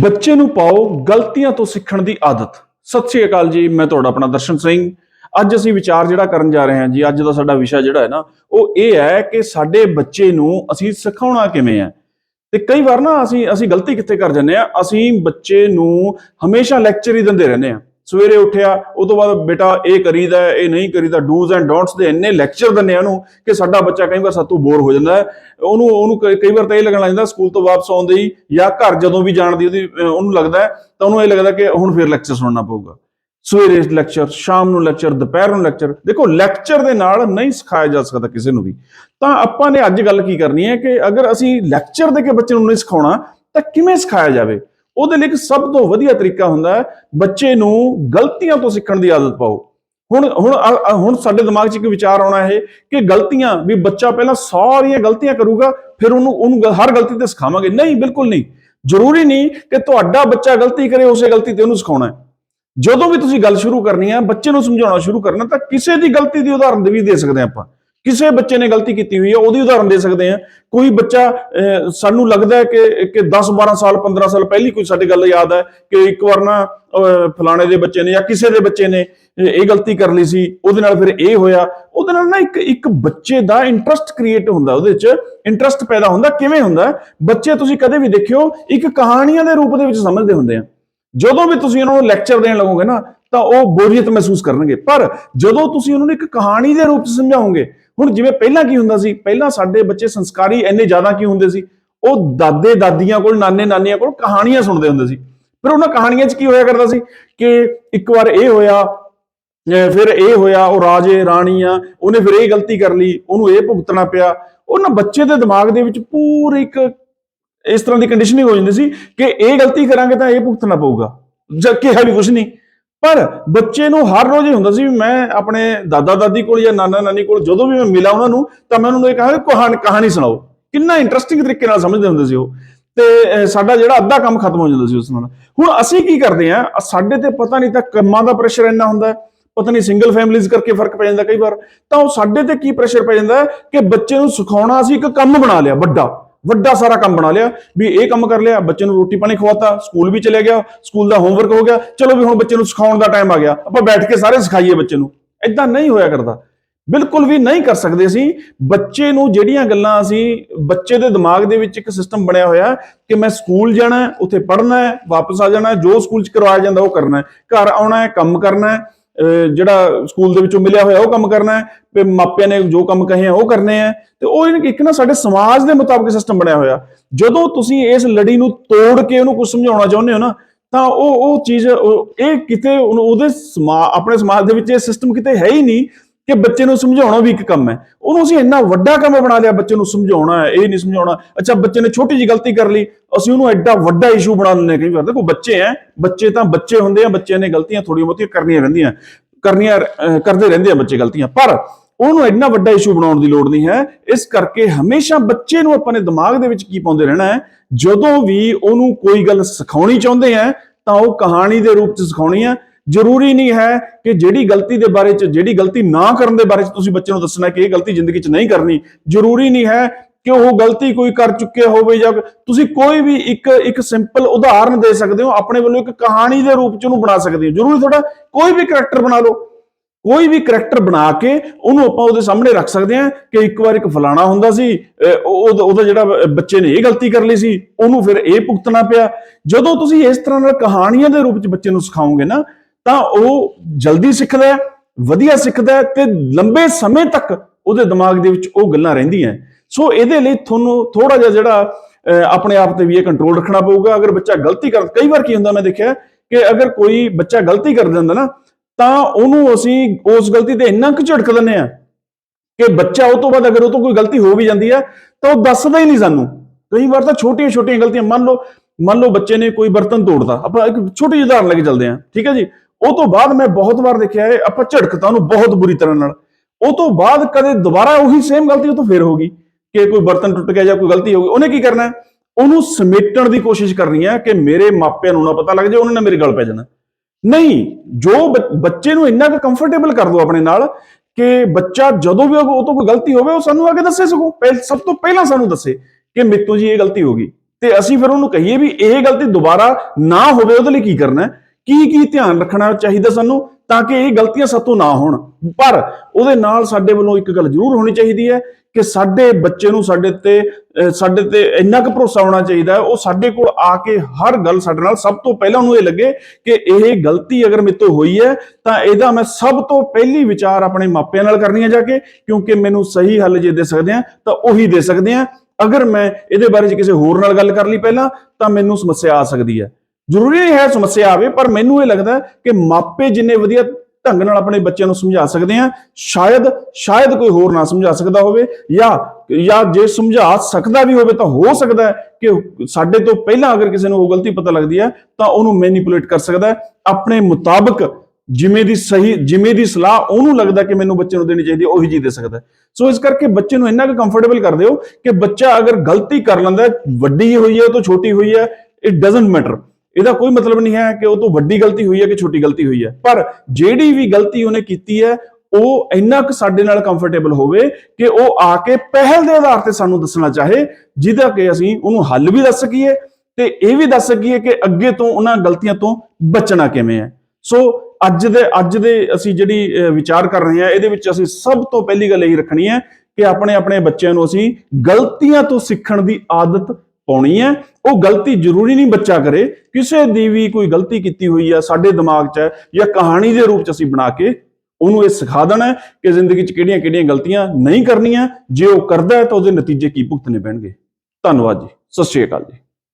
ਬੱਚੇ ਨੂੰ ਪਾਓ ਗਲਤੀਆਂ ਤੋਂ ਸਿੱਖਣ ਦੀ ਆਦਤ। ਸਤਿ ਸ਼੍ਰੀ ਅਕਾਲ ਜੀ, ਮੈਂ ਤੁਹਾਡਾ ਆਪਣਾ ਦਰਸ਼ਨ ਸਿੰਘ। ਅੱਜ ਅਸੀਂ ਵਿਚਾਰ ਜਿਹੜਾ ਕਰਨ ਜਾ ਰਹੇ ਹਾਂ ਜੀ, ਅੱਜ ਦਾ ਸਾਡਾ ਵਿਸ਼ਾ ਜਿਹੜਾ ਹੈ ਨਾ, ਉਹ ਇਹ ਹੈ ਕਿ ਸਾਡੇ ਬੱਚੇ ਨੂੰ ਅਸੀਂ ਸਿਖਾਉਣਾ ਕਿਵੇਂ ਹੈ। ਤੇ ਕਈ ਵਾਰ ਨਾ ਅਸੀਂ ਅਸੀਂ ਗਲਤੀ ਕਿੱਥੇ ਕਰ ਜਾਂਦੇ ਆ ਅਸੀਂ ਬੱਚੇ ਨੂੰ ਹਮੇਸ਼ਾ ਲੈਕਚਰ ਹੀ ਦਿੰਦੇ ਰਹਿੰਦੇ ਆ ਸਵੇਰੇ ਉੱਠਿਆ, ਉਹ ਤੋਂ ਬਾਅਦ ਬੇਟਾ ਇਹ ਕਰੀਦਾ, ਇਹ ਨਹੀਂ ਕਰੀਦਾ ਡੂਜ਼ ਐਂਡ ਡੋਂਟਸ ਦੇ ਇੰਨੇ ਲੈਕਚਰ ਦਿੰਦੇ ਆ ਉਹਨੂੰ ਕਿ ਸਾਡਾ ਬੱਚਾ ਕਈ ਵਾਰ ਸਾਤੋਂ ਬੋਰ ਹੋ ਜਾਂਦਾ ਉਹਨੂੰ ਉਹਨੂੰ ਕਈ ਕਈ ਵਾਰ ਤਾਂ ਇਹ ਲੱਗਣ ਲੱਗ ਜਾਂਦਾ ਸਕੂਲ ਤੋਂ ਵਾਪਸ ਆਉਂਦੇ ਹੀ ਜਾਂ ਘਰ ਜਦੋਂ ਵੀ ਜਾਣ ਦੀ ਉਹਦੀ ਉਹਨੂੰ ਲੱਗਦਾ ਤਾਂ ਉਹਨੂੰ ਇਹ ਲੱਗਦਾ ਕਿ ਹੁਣ ਫਿਰ ਲੈਕਚਰ ਸੁਣਨਾ ਪਊਗਾ। ਸਵੇਰੇ ਲੈਕਚਰ ਸ਼ਾਮ ਨੂੰ ਲੈਕਚਰ ਦੁਪਹਿਰ ਨੂੰ ਲੈਕਚਰ ਦੇਖੋ ਲੈਕਚਰ ਦੇ ਨਾਲ ਨਹੀਂ ਸਿਖਾਇਆ ਜਾ ਸਕਦਾ ਕਿਸੇ ਨੂੰ ਵੀ। ਤਾਂ ਆਪਾਂ ਨੇ ਅੱਜ ਗੱਲ ਕੀ ਕਰਨੀ ਹੈ ਕਿ ਅਗਰ ਅਸੀਂ ਲੈਕਚਰ ਦੇ ਕੇ ਬੱਚੇ ਨੂੰ ਨਹੀਂ ਸਿਖਾਉਣਾ, ਤਾਂ ਕਿਵੇਂ ਸਿਖਾਇਆ ਜਾਵੇ? ਉਹਦੇ ਲਈ ਇੱਕ ਸਭ ਤੋਂ ਵਧੀਆ ਤਰੀਕਾ ਹੁੰਦਾ ਹੈ, ਬੱਚੇ ਨੂੰ ਗਲਤੀਆਂ ਤੋਂ ਸਿੱਖਣ ਦੀ ਆਦਤ ਪਾਓ। ਹੁਣ ਹੁਣ ਹੁਣ ਸਾਡੇ ਦਿਮਾਗ 'ਚ ਇੱਕ ਵਿਚਾਰ ਆਉਣਾ ਹੈ ਕਿ ਗਲਤੀਆਂ, ਵੀ ਬੱਚਾ ਪਹਿਲਾਂ ਸਾਰੀਆਂ ਗਲਤੀਆਂ ਕਰੂਗਾ, ਫਿਰ ਉਹਨੂੰ ਉਹਨੂੰ ਗ- ਹਰ ਗਲਤੀ ਤੇ ਸਿਖਾਵਾਂਗੇ। ਨਹੀਂ, ਬਿਲਕੁਲ ਨਹੀਂ। ਜ਼ਰੂਰੀ ਨਹੀਂ ਕਿ ਤੁਹਾਡਾ ਬੱਚਾ ਗਲਤੀ ਕਰੇ, ਉਸੇ ਗਲਤੀ ਤੇ ਉਹਨੂੰ ਸਿਖਾਉਣਾ ਹੈ। ਜਦੋਂ ਵੀ ਤੁਸੀਂ ਗੱਲ ਸ਼ੁਰੂ ਕਰਨੀ ਹੈ, ਬੱਚੇ ਨੂੰ ਸਮਝਾਉਣਾ ਸ਼ੁਰੂ ਕਰਨਾ, ਤਾਂ ਕਿਸੇ ਦੀ ਗਲਤੀ ਦੀ ਉਦਾਹਰਨ ਵੀ ਦੇ ਸਕਦੇ ਹਾਂ ਆਪਾਂ। ਕਿਸੇ ਬੱਚੇ ਨੇ ਗਲਤੀ ਕੀਤੀ ਹੋਈ ਹੈ ਉਹਦੀ ਉਦਾਹਰਨ ਦੇ ਸਕਦੇ ਹਾਂ। ਕੋਈ ਬੱਚਾ ਅਹ, ਸਾਨੂੰ ਲੱਗਦਾ ਹੈ ਕਿ ਕਿ 10 12 ਸਾਲ 15 ਸਾਲ ਪਹਿਲੀ ਕੋਈ ਸਾਡੀ ਗੱਲ ਯਾਦ ਹੈ ਕਿ ਇੱਕ ਵਾਰ ਨਾ ਅਹ, ਫਲਾਣੇ ਦੇ ਬੱਚੇ ਨੇ ਜਾਂ ਕਿਸੇ ਦੇ ਬੱਚੇ ਨੇ ਇਹ ਇਹ ਗਲਤੀ ਕਰ ਲਈ ਸੀ ਉਹਦੇ ਨਾਲ ਫਿਰ ਇਹ ਹੋਇਆ। ਉਹਦੇ ਨਾਲ ਨਾ ਇੱਕ ਇੱਕ ਬੱਚੇ ਦਾ ਇੰਟਰਸਟ ਕ੍ਰੀਏਟ ਹੁੰਦਾ ਉਹਦੇ ਵਿੱਚ ਇੰਟਰਸਟ ਪੈਦਾ ਹੁੰਦਾ। ਕਿਵੇਂ ਹੁੰਦਾ? ਬੱਚੇ ਤੁਸੀਂ ਕਦੇ ਵੀ ਦੇਖਿਓ ਇੱਕ ਕਹਾਣੀਆਂ ਦੇ ਰੂਪ ਦੇ ਵਿੱਚ ਸਮਝਦੇ ਹੁੰਦੇ ਆ। ਜਦੋਂ ਵੀ ਤੁਸੀਂ ਉਹਨਾਂ ਨੂੰ ਲੈਕਚਰ ਦੇਣ ਲੱਗੋਗੇ ਨਾ ਤਾਂ ਉਹ ਬੋਰੀਅਤ ਮਹਿਸੂਸ ਕਰਨਗੇ। ਪਰ ਜਦੋਂ ਤੁਸੀਂ ਉਹਨਾਂ ਨੂੰ ਇੱਕ ਕਹਾਣੀ ਦੇ ਰੂਪ 'ਚ ਸਮਝਾਓਗੇ ਹੁਣ ਜਿਵੇਂ ਪਹਿਲਾਂ ਕੀ ਹੁੰਦਾ ਸੀ? ਪਹਿਲਾਂ ਸਾਡੇ ਬੱਚੇ ਸੰਸਕਾਰੀ ਇੰਨੇ ਜ਼ਿਆਦਾ ਕੀ ਹੁੰਦੇ ਸੀ? ਉਹ ਦਾਦੇ ਦਾਦੀਆਂ ਕੋਲ, ਨਾਨੇ ਨਾਨੀਆਂ ਕੋਲ ਕਹਾਣੀਆਂ ਸੁਣਦੇ ਹੁੰਦੇ ਸੀ। ਫਿਰ ਉਹਨਾਂ ਕਹਾਣੀਆਂ 'ਚ ਕੀ ਹੋਇਆ ਕਰਦਾ ਸੀ? ਕਿ ਇੱਕ ਵਾਰ ਇਹ ਹੋਇਆ ਫਿਰ ਇਹ ਹੋਇਆ, ਉਹ ਰਾਜੇ ਰਾਣੀ ਆ ਉਹਨੇ ਫਿਰ ਇਹ ਗਲਤੀ ਕਰ ਲਈ, ਉਹਨੂੰ ਇਹ ਭੁਗਤਣਾ ਪਿਆ। ਉਹਨਾਂ ਬੱਚੇ ਦੇ ਦਿਮਾਗ ਦੇ ਵਿੱਚ ਪੂਰੀ ਇੱਕ ਇਸ ਤਰ੍ਹਾਂ ਦੀ ਕੰਡੀਸ਼ਨਿੰਗ ਹੋ ਜਾਂਦੀ ਸੀ ਕਿ ਇਹ ਗਲਤੀ ਕਰਾਂਗੇ ਤਾਂ ਇਹ ਭੁਗਤਣਾ ਪਊਗਾ। ਜਦ ਕਿਹਾ ਵੀ ਕੁਝ ਨਹੀਂ। ਪਰ ਬੱਚੇ ਨੂੰ ਹਰ ਰੋਜ਼ ਹੀ ਹੁੰਦਾ ਸੀ ਵੀ ਮੈਂ ਆਪਣੇ ਦਾਦਾ ਦਾਦੀ ਕੋਲ ਜਾਂ ਨਾਨਾ ਨਾਨੀ ਕੋਲ ਜਦੋਂ ਵੀ ਮੈਂ ਮਿਲਾਂ ਉਹਨਾਂ ਨੂੰ, ਤਾਂ ਮੈਂ ਉਹਨਾਂ ਨੂੰ ਇਹ ਕਹਾਂਗਾ, ਕਹਾਣੀ ਕਹਾਣੀ ਸੁਣਾਓ। ਕਿੰਨਾ ਇੰਟਰਸਟਿੰਗ ਤਰੀਕੇ ਨਾਲ ਸਮਝਦੇ ਹੁੰਦੇ ਸੀ ਉਹ। ਤੇ ਸਾਡਾ ਜਿਹੜਾ ਅੱਧਾ ਕੰਮ ਖਤਮ ਹੋ ਜਾਂਦਾ ਸੀ ਉਸ ਨਾਲ। ਹੁਣ ਅਸੀਂ ਕੀ ਕਰਦੇ ਆ ਸਾਡੇ ਤੇ ਪਤਾ ਨਹੀਂ ਤਾਂ ਕੰਮਾਂ ਦਾ ਪ੍ਰੈਸ਼ਰ ਇੰਨਾ ਹੁੰਦਾ ਪਤਾ ਨਹੀਂ ਸਿੰਗਲ ਫੈਮਿਲੀਜ਼ ਕਰਕੇ ਫ਼ਰਕ ਪੈ ਜਾਂਦਾ ਕਈ ਵਾਰ। ਤਾਂ ਉਹ ਸਾਡੇ ਤੇ ਕੀ ਪ੍ਰੈਸ਼ਰ ਪੈ ਜਾਂਦਾ ਕਿ ਬੱਚੇ ਨੂੰ ਸਿਖਾਉਣਾ ਅਸੀਂ ਇੱਕ ਕੰਮ ਬਣਾ ਲਿਆ ਵੱਡਾ। ਵੱਡਾ ਸਾਰਾ ਕੰਮ ਬਣਾ ਲਿਆ, ਵੀ ਇਹ ਕੰਮ ਕਰ ਲਿਆ, ਬੱਚੇ ਨੂੰ ਰੋਟੀ ਪਾਣੀ ਖਵਾਤਾ, ਸਕੂਲ ਵੀ ਚਲੇ ਗਿਆ, ਸਕੂਲ ਦਾ ਹੋਮਵਰਕ ਹੋ ਗਿਆ, ਚਲੋ ਵੀ ਹੁਣ ਬੱਚੇ ਨੂੰ ਸਿਖਾਉਣ ਦਾ ਟਾਈਮ ਆ ਗਿਆ, ਆਪਾਂ ਬੈਠ ਕੇ ਸਾਰੇ ਸਿਖਾਈਏ ਬੱਚੇ ਨੂੰ ਇਦਾਂ ਨਹੀਂ ਹੋਇਆ ਕਰਦਾ। ਬਿਲਕੁਲ ਵੀ ਨਹੀਂ ਕਰ ਸਕਦੇ ਅਸੀਂ, ਬੱਚੇ ਨੂੰ ਜਿਹੜੀਆਂ ਗੱਲਾਂ ਅਸੀਂ, ਬੱਚੇ ਦੇ ਦਿਮਾਗ ਦੇ ਵਿੱਚ ਇੱਕ ਸਿਸਟਮ ਬਣਿਆ ਹੋਇਆ ਕਿ ਮੈਂ ਸਕੂਲ ਜਾਣਾ ਉੱਥੇ ਪੜ੍ਹਨਾ ਹੈ, ਵਾਪਸ ਆ ਜਾਣਾ ਜੋ ਸਕੂਲ 'ਚ ਕਰਵਾਇਆ ਜਾਂਦਾ ਉਹ ਕਰਨਾ ਹੈ, ਘਰ ਆਉਣਾ ਹੈ, ਕੰਮ ਕਰਨਾ ਹੈ ਜਿਹੜਾ ਸਕੂਲ ਦੇ ਵਿੱਚੋਂ ਮਿਲਿਆ ਹੋਇਆ ਉਹ ਕੰਮ ਕਰਨਾ ਹੈ ਤੇ ਮਾਪਿਆਂ ਨੇ ਜੋ ਕੰਮ ਕਹੇ ਆ ਉਹ ਕਰਨੇ ਆ। ਤੇ ਉਹ ਇੱਕ- ਨਾ ਸਾਡੇ ਸਮਾਜ ਦੇ ਮੁਤਾਬਕ ਸਿਸਟਮ ਬਣਿਆ ਹੋਇਆ। ਜਦੋਂ ਤੁਸੀਂ ਇਸ ਲੜੀ ਨੂੰ ਤੋੜ ਕੇ ਉਹਨੂੰ ਕੁਝ ਸਮਝਾਉਣਾ ਚਾਹੁੰਦੇ ਹੋ ਨਾ, ਤਾਂ ਉਹ ਉਹ ਚੀਜ਼ ਇਹ ਕਿਤੇ ਉਹਨੂੰ- ਉਹਦੇ ਸਮਾ ਆਪਣੇ ਸਮਾਜ ਦੇ ਵਿੱਚ ਇਹ ਸਿਸਟਮ ਕਿਤੇ ਹੈ ਹੀ ਨਹੀਂ। ਕਿ ਬੱਚੇ ਨੂੰ ਸਮਝਾਉਣਾ ਵੀ ਇੱਕ ਕੰਮ ਹੈ। ਉਹਨੂੰ ਅਸੀਂ ਇੰਨਾ ਵੱਡਾ ਕੰਮ ਬਣਾ ਲਿਆ, ਬੱਚੇ ਨੂੰ ਸਮਝਾਉਣਾ ਹੈ, ਇਹ ਨਹੀਂ ਸਮਝਾਉਣਾ। ਅੱਛਾ, ਬੱਚੇ ਨੇ ਛੋਟੀ ਜਿਹੀ ਗਲਤੀ ਕਰ ਲਈ, ਅਸੀਂ ਉਹਨੂੰ ਐਡਾ ਵੱਡਾ ਇਸ਼ੂ ਬਣਾ ਲੈਂਦੇ ਹਾਂ। ਕਈ ਵਾਰ ਦੇਖੋ, ਬੱਚੇ ਹੈ, ਬੱਚੇ ਤਾਂ ਬੱਚੇ ਹੁੰਦੇ ਆ, ਬੱਚਿਆਂ ਨੇ ਗਲਤੀਆਂ ਥੋੜੀਆਂ ਬਹੁਤੀਆਂ ਕਰਨੀਆਂ ਰਹਿੰਦੀਆਂ, ਕਰਨੀਆਂ ਕਰਦੇ ਰਹਿੰਦੇ ਆ ਬੱਚੇ ਗਲਤੀਆਂ। ਪਰ ਉਹਨੂੰ ਇੰਨਾ ਵੱਡਾ ਇਸ਼ੂ ਬਣਾਉਣ ਦੀ ਲੋੜ ਨਹੀਂ ਹੈ। ਇਸ ਕਰਕੇ ਹਮੇਸ਼ਾ ਬੱਚੇ ਨੂੰ ਆਪਣੇ ਦਿਮਾਗ ਦੇ ਵਿੱਚ ਕੀ ਪਾਉਂਦੇ ਰਹਿਣਾ ਹੈ, ਜਦੋਂ ਵੀ ਉਹਨੂੰ ਕੋਈ ਗੱਲ ਸਿਖਾਉਣੀ ਚਾਹੁੰਦੇ ਆ ਤਾਂ ਉਹ ਕਹਾਣੀ ਦੇ ਰੂਪ ਚ ਸਿਖਾਉਣੀ ਹੈ ਜ਼ਰੂਰੀ ਨਹੀਂ ਹੈ ਕਿ ਜਿਹੜੀ ਗਲਤੀ ਦੇ ਬਾਰੇ ਚ, ਜਿਹੜੀ ਗਲਤੀ ਨਾ ਕਰਨ ਦੇ ਬਾਰੇ ਚ ਤੁਸੀਂ ਬੱਚੇ ਨੂੰ ਦੱਸਣਾ ਕਿ ਇਹ ਗਲਤੀ ਜ਼ਿੰਦਗੀ ਚ ਨਹੀਂ ਕਰਨੀ। ਜ਼ਰੂਰੀ ਨਹੀਂ ਹੈ ਕਿ ਉਹ ਗਲਤੀ ਕੋਈ ਕਰ ਚੁੱਕਿਆ ਹੋਵੇ ਜਾਂ ਤੁਸੀਂ ਕੋਈ ਵੀ ਇੱਕ ਇੱਕ ਸਿੰਪਲ ਉਦਾਹਰਨ ਦੇ ਸਕਦੇ ਹੋ, ਆਪਣੇ ਵੱਲੋਂ ਇੱਕ ਕਹਾਣੀ ਦੇ ਰੂਪ ਚ ਉਹਨੂੰ ਬਣਾ ਸਕਦੇ ਹੋ। ਜ਼ਰੂਰੀ ਥੋੜਾ ਕੋਈ ਵੀ ਕਰੈਕਟਰ ਬਣਾ ਲਓ। ਕੋਈ ਵੀ ਕਰੈਕਟਰ ਬਣਾ ਕੇ ਉਹਨੂੰ ਆਪਾਂ ਉਹਦੇ ਸਾਹਮਣੇ ਰੱਖ ਸਕਦੇ ਹਾਂ ਕਿ ਇੱਕ ਵਾਰ ਇੱਕ ਫਲਾਣਾ ਹੁੰਦਾ ਸੀ ਉਹਦਾ ਜਿਹੜਾ ਬੱਚੇ ਨੇ ਇਹ ਗਲਤੀ ਕਰ ਲਈ ਸੀ, ਉਹਨੂੰ ਫਿਰ ਇਹ ਭੁਗਤਣਾ ਪਿਆ। ਜਦੋਂ ਤੁਸੀਂ ਇਸ ਤਰ੍ਹਾਂ ਨਾਲ ਕਹਾਣੀਆਂ ਦੇ ਰੂਪ ਚ ਬੱਚੇ ਨੂੰ ਸਿਖਾਓਗੇ ਨਾ ਤਾਂ ਉਹ ਜਲਦੀ ਸਿੱਖਦਾ ਹੈ, ਵਧੀਆ ਸਿੱਖਦਾ ਹੈ ਤੇ ਲੰਬੇ ਸਮੇਂ ਤੱਕ ਉਹਦੇ ਦਿਮਾਗ ਦੇ ਵਿੱਚ ਉਹ ਗੱਲਾਂ ਰਹਿੰਦੀਆਂ ਸੋ ਇਹਦੇ ਲਈ ਤੁਹਾਨੂੰ ਥੋੜਾ ਜਿਹਾ ਜਿਹੜਾ ਆਪਣੇ ਆਪ ਤੇ ਵੀ ਇਹ ਕੰਟਰੋਲ ਰੱਖਣਾ ਪਊਗਾ। ਅਗਰ ਬੱਚਾ ਗਲਤੀ ਕਰ, ਕਈ ਵਾਰ ਕੀ ਹੁੰਦਾ ਮੈਂ ਦੇਖਿਆ ਕਿ ਅਗਰ ਕੋਈ ਬੱਚਾ ਗਲਤੀ ਕਰ ਦਿੰਦਾ ਨਾ, ਤਾਂ ਉਹਨੂੰ ਅਸੀਂ ਉਸ ਗਲਤੀ ਤੇ ਇੰਨਾ ਕੁ ਝਿੜਕ ਦਿੰਦੇ ਆ ਕਿ ਬੱਚਾ ਉਹ ਤੋਂ ਬਾਅਦ ਅਗਰ ਉਹ ਤੋਂ ਕੋਈ ਗਲਤੀ ਹੋ ਵੀ ਜਾਂਦੀ ਹੈ, ਤਾਂ ਉਹ ਦੱਸਦਾ ਹੀ ਨਹੀਂ ਸਾਨੂੰ। ਕਈ ਵਾਰ ਤਾਂ ਛੋਟੀਆਂ ਛੋਟੀਆਂ ਗਲਤੀਆਂ, ਮੰਨ ਲਓ ਮੰਨ ਲਓ ਬੱਚੇ ਨੇ ਕੋਈ ਬਰਤਨ ਤੋੜਦਾ ਆਪਾਂ ਇੱਕ ਛੋਟੀ ਜਿਹੀ ਉਦਾਹਰਨ ਲੈ ਕੇ ਚੱਲਦੇ ਹਾਂ। ਠੀਕ ਹੈ ਜੀ? ਉਹ ਤੋਂ ਬਾਅਦ ਮੈਂ ਬਹੁਤ ਵਾਰ ਦੇਖਿਆ ਹੈ ਆਪਾਂ ਝਿੜਕਤਾ ਉਹਨੂੰ ਬਹੁਤ ਬੁਰੀ ਤਰ੍ਹਾਂ ਨਾਲ। ਉਹ ਤੋਂ ਬਾਅਦ ਕਦੇ ਦੁਬਾਰਾ ਉਹੀ ਸੇਮ ਗਲਤੀ ਉਹ ਤੋਂ ਫੇਰ ਹੋਗੀ ਕਿ ਕੋਈ ਬਰਤਨ ਟੁੱਟ ਗਿਆ ਜਾਂ ਕੋਈ ਗਲਤੀ ਹੋ ਗਈ। ਉਹਨੇ ਕੀ ਕਰਨਾ ਉਹਨੂੰ ਸਮੇਟਣ ਦੀ ਕੋਸ਼ਿਸ਼ ਕਰਨੀ ਹੈ ਕਿ ਮੇਰੇ ਮਾਪਿਆਂ ਨੂੰ ਨਾ ਪਤਾ ਲੱਗ ਜਾਏ, ਉਹਨਾਂ ਨੇ ਮੇਰੇ ਗਲ ਪੈ ਜਾਣਾ। ਨਹੀਂ, ਜੋ ਬ- ਬੱਚੇ ਨੂੰ ਇੰਨਾ ਕੁ ਕੰਫਰਟੇਬਲ ਕਰ ਦੋ ਆਪਣੇ ਨਾਲ ਕਿ ਬੱਚਾ ਜਦੋਂ ਵੀ ਉਹ ਤੋਂ ਕੋਈ ਗਲਤੀ ਹੋਵੇ, ਉਹ ਸਾਨੂੰ ਆ ਕੇ ਦੱਸੇ ਸਕੋ। ਪਹਿਲ- ਸਭ ਤੋਂ ਪਹਿਲਾਂ ਸਾਨੂੰ ਦੱਸੇ ਕਿ ਮਿੱਤੂ ਜੀ, ਇਹ ਗਲਤੀ ਹੋ ਗਈ। ਤੇ ਅਸੀਂ ਫਿਰ ਉਹਨੂੰ ਕਹੀਏ ਵੀ ਇਹ ਗਲਤੀ ਦੁਬਾਰਾ ਨਾ ਹੋਵੇ, ਉਹਦੇ ਲਈ ਕੀ ਕਰਨਾ ਹੈ? ਕੀ ਕੀ ਧਿਆਨ ਰੱਖਣਾ ਚਾਹੀਦਾ ਸਾਨੂੰ ਤਾਂ ਕਿ ਇਹ ਗਲਤੀਆਂ ਸਾਤੋਂ ਨਾ ਹੋਣ। ਪਰ ਉਹਦੇ ਨਾਲ ਸਾਡੇ ਵੱਲੋਂ ਇੱਕ ਗੱਲ ਜ਼ਰੂਰ ਹੋਣੀ ਚਾਹੀਦੀ ਹੈ ਕਿ ਸਾਡੇ ਬੱਚੇ ਨੂੰ ਸਾਡੇ ਤੇ ਸਾਡੇ ਤੇ ਇੰਨਾ ਕੁ ਭਰੋਸਾ ਹੋਣਾ ਚਾਹੀਦਾ ਉਹ ਸਾਡੇ ਕੋਲ ਆ ਕੇ ਹਰ ਗੱਲ ਸਾਡੇ ਨਾਲ ਸਭ ਤੋਂ ਪਹਿਲਾਂ ਉਹਨੂੰ ਇਹ ਲੱਗੇ ਕਿ ਇਹ ਗਲਤੀ ਅਗਰ ਮੇਰੇ ਤੋਂ ਹੋਈ ਹੈ ਤਾਂ ਇਹਦਾ ਮੈਂ ਸਭ ਤੋਂ ਪਹਿਲੀ ਵਿਚਾਰ ਆਪਣੇ ਮਾਪਿਆਂ ਨਾਲ ਕਰਨੀ ਹੈ ਜਾ ਕੇ, ਕਿਉਂਕਿ ਮੈਨੂੰ ਸਹੀ ਹੱਲ ਜੇ ਦੇ ਸਕਦੇ ਆ ਤਾਂ ਉਹੀ ਦੇ ਸਕਦੇ ਆ ਅਗਰ ਮੈਂ ਇਹਦੇ ਬਾਰੇ 'ਚ ਕਿਸੇ ਹੋਰ ਨਾਲ ਗੱਲ ਕਰ ਲਈ ਪਹਿਲਾਂ ਤਾਂ ਮੈਨੂੰ ਸਮੱਸਿਆ ਆ ਸਕਦੀ ਹੈ। ਜ਼ਰੂਰੀ ਨਹੀਂ ਹੈ ਸਮੱਸਿਆ ਆਵੇ, ਪਰ ਮੈਨੂੰ ਇਹ ਲੱਗਦਾ ਕਿ ਮਾਪੇ ਜਿੰਨੇ ਵਧੀਆ ਢੰਗ ਨਾਲ ਆਪਣੇ ਬੱਚਿਆਂ ਨੂੰ ਸਮਝਾ ਸਕਦੇ ਆ, ਸ਼ਾਇਦ ਸ਼ਾਇਦ ਕੋਈ ਹੋਰ ਨਾ ਸਮਝਾ ਸਕਦਾ ਹੋਵੇ, ਜਾਂ ਜਾਂ ਜੇ ਸਮਝਾ ਸਕਦਾ ਵੀ ਹੋਵੇ ਤਾਂ ਹੋ ਸਕਦਾ ਕਿ ਸਾਡੇ ਤੋਂ ਪਹਿਲਾਂ ਅਗਰ ਕਿਸੇ ਨੂੰ ਉਹ ਗਲਤੀ ਪਤਾ ਲੱਗਦੀ ਹੈ, ਤਾਂ ਉਹਨੂੰ ਮੈਨੀਪੂਲੇਟ ਕਰ ਸਕਦਾ ਆਪਣੇ ਮੁਤਾਬਕ ਜਿਵੇਂ ਦੀ ਸਹੀ, ਜਿਵੇਂ ਦੀ ਸਲਾਹ ਉਹਨੂੰ ਲੱਗਦਾ ਕਿ ਮੈਨੂੰ ਬੱਚੇ ਨੂੰ ਦੇਣੀ ਚਾਹੀਦੀ ਹੈ, ਉਹੀ ਜੀ ਦੇ ਸਕਦਾ ਸੋ ਇਸ ਕਰਕੇ ਬੱਚੇ ਨੂੰ ਇੰਨਾ ਕੁ ਕੰਫਰਟੇਬਲ ਕਰ ਦਿਓ ਕਿ ਬੱਚਾ ਅਗਰ ਗਲਤੀ ਕਰ ਲੈਂਦਾ ਵੱਡੀ ਹੋਈ ਹੈ, ਉਹ ਤੋਂ ਛੋਟੀ ਹੋਈ ਹੈ ਇਟ ਡਸਨਟ ਮੈਟਰ ਇਹਦਾ ਕੋਈ ਮਤਲਬ ਨਹੀਂ ਹੈ ਕਿ ਉਹ ਤੋਂ ਵੱਡੀ ਗਲਤੀ ਹੋਈ ਹੈ ਕਿ ਛੋਟੀ ਗਲਤੀ ਹੋਈ ਹੈ। ਪਰ ਜਿਹੜੀ ਵੀ ਗਲਤੀ ਉਹਨੇ ਕੀਤੀ ਹੈ, ਉਹ ਇੰਨਾ ਕੁ ਸਾਡੇ ਨਾਲ ਕੰਫਰਟੇਬਲ ਹੋਵੇ ਕਿ ਉਹ ਆ ਕੇ ਪਹਿਲ ਦੇ ਆਧਾਰ ਤੇ ਸਾਨੂੰ ਦੱਸਣਾ ਚਾਹੇ, ਜਿਹਦਾ ਕਿ ਅਸੀਂ ਉਹਨੂੰ ਹੱਲ ਵੀ ਦੱਸ ਸਕੀਏ ਤੇ ਇਹ ਵੀ ਦੱਸ ਸਕੀਏ ਕਿ ਅੱਗੇ ਤੋਂ ਉਹਨਾਂ ਗਲਤੀਆਂ ਤੋਂ ਬਚਣਾ ਕਿਵੇਂ ਹੈ। ਸੋ ਅੱਜ ਦੇ ਅੱਜ ਦੇ ਅਸੀਂ ਜਿਹੜੀ ਵਿਚਾਰ ਕਰ ਰਹੇ ਹਾਂ, ਇਹਦੇ ਵਿੱਚ ਅਸੀਂ ਸਭ ਤੋਂ ਪਹਿਲੀ ਗੱਲ ਇਹ ਰੱਖਣੀ ਹੈ ਕਿ ਆਪਣੇ ਆਪਣੇ ਬੱਚਿਆਂ ਨੂੰ ਅਸੀਂ ਗਲਤੀਆਂ ਤੋਂ ਸਿੱਖਣ ਦੀ ਆਦਤ ਪਾਉਣੀ ਹੈ। ਉਹ ਗਲਤੀ ਜ਼ਰੂਰੀ ਨਹੀਂ ਬੱਚਾ ਕਰੇ। ਕਿਸੇ ਦੀ ਵੀ ਕੋਈ ਗਲਤੀ ਕੀਤੀ ਹੋਈ ਹੈ, ਸਾਡੇ ਦਿਮਾਗ 'ਚ ਜਾਂ ਕਹਾਣੀ ਦੇ ਰੂਪ 'ਚ ਅਸੀਂ ਬਣਾ ਕੇ ਉਹਨੂੰ ਇਹ ਸਿਖਾ ਦੇਣਾ ਕਿ ਜ਼ਿੰਦਗੀ 'ਚ ਕਿਹੜੀਆਂ-ਕਿਹੜੀਆਂ ਗਲਤੀਆਂ ਨਹੀਂ ਕਰਨੀਆਂ। ਜੇ ਉਹ ਕਰਦਾ ਹੈ ਤਾਂ ਉਹਦੇ ਨਤੀਜੇ ਕੀ ਭੁਗਤਣੇ ਪੈਣਗੇ। ਧੰਨਵਾਦ ਜੀ। ਸਤਿ ਸ਼੍ਰੀ ਅਕਾਲ ਜੀ।